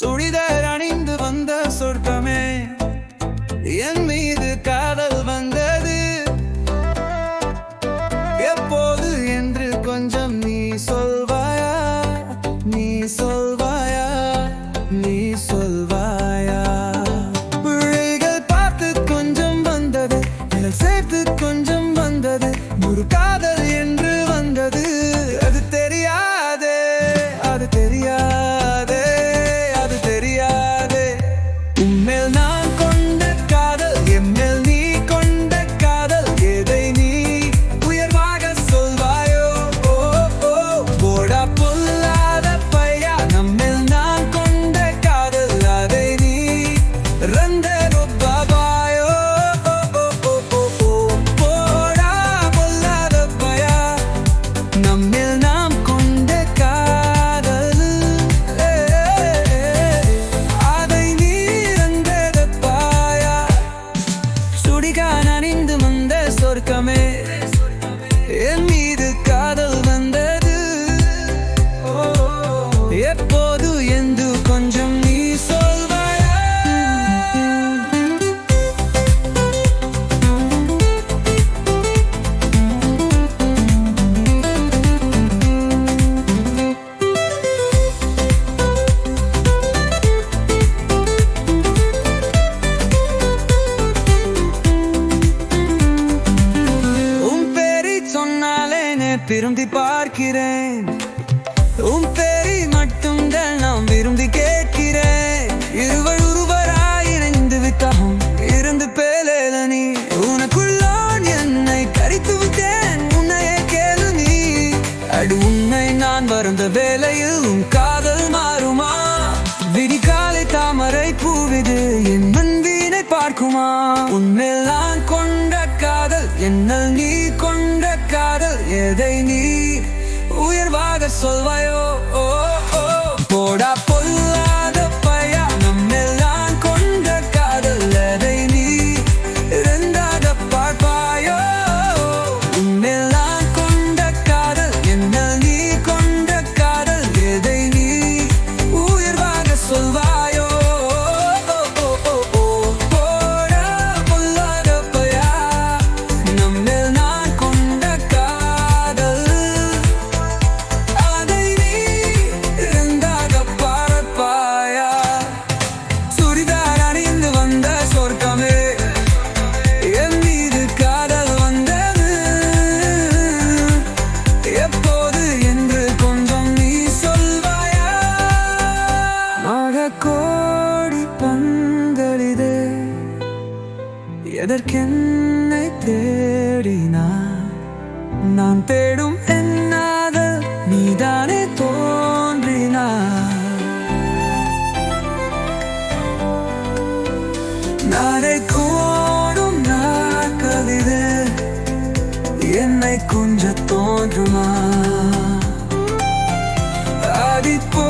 சுடிதர் அணிந்து வந்த சொர்க்கமே. என் மீது கா விரும்பி பார்க்கிறேன். உன் பேரை மட்டும் தான் நான் விரும்பி கேட்கிறேன். இருவர் ஒருவராய் இணைந்து விட்டோம் இருந்து பேலேல நீ. உனக்குள்ளான் என்னை கரித்து விட்டேன். உன்னையே கேளு நீ. அடு உன்னை நான் மறந்த வேலையில் உன் காதல் மாறுமா? விடிகாலை தாமரை பூவிது என் மன்வீனை பார்க்குமா? உன்மேல் அண்ணல் நீ கொண்ட காதல் எதை நீ உயர்வாக சொல்வாயோ? போடா உனக்காக கோடி பங்களிதே எதற்கென்னை தேடினா? நான் தேடும் என்னாத நீதானே தோன்றினா? நாளை கோடும் நாக்கவிதே என்னை கொஞ்ச தோன்றுமா? அடி போ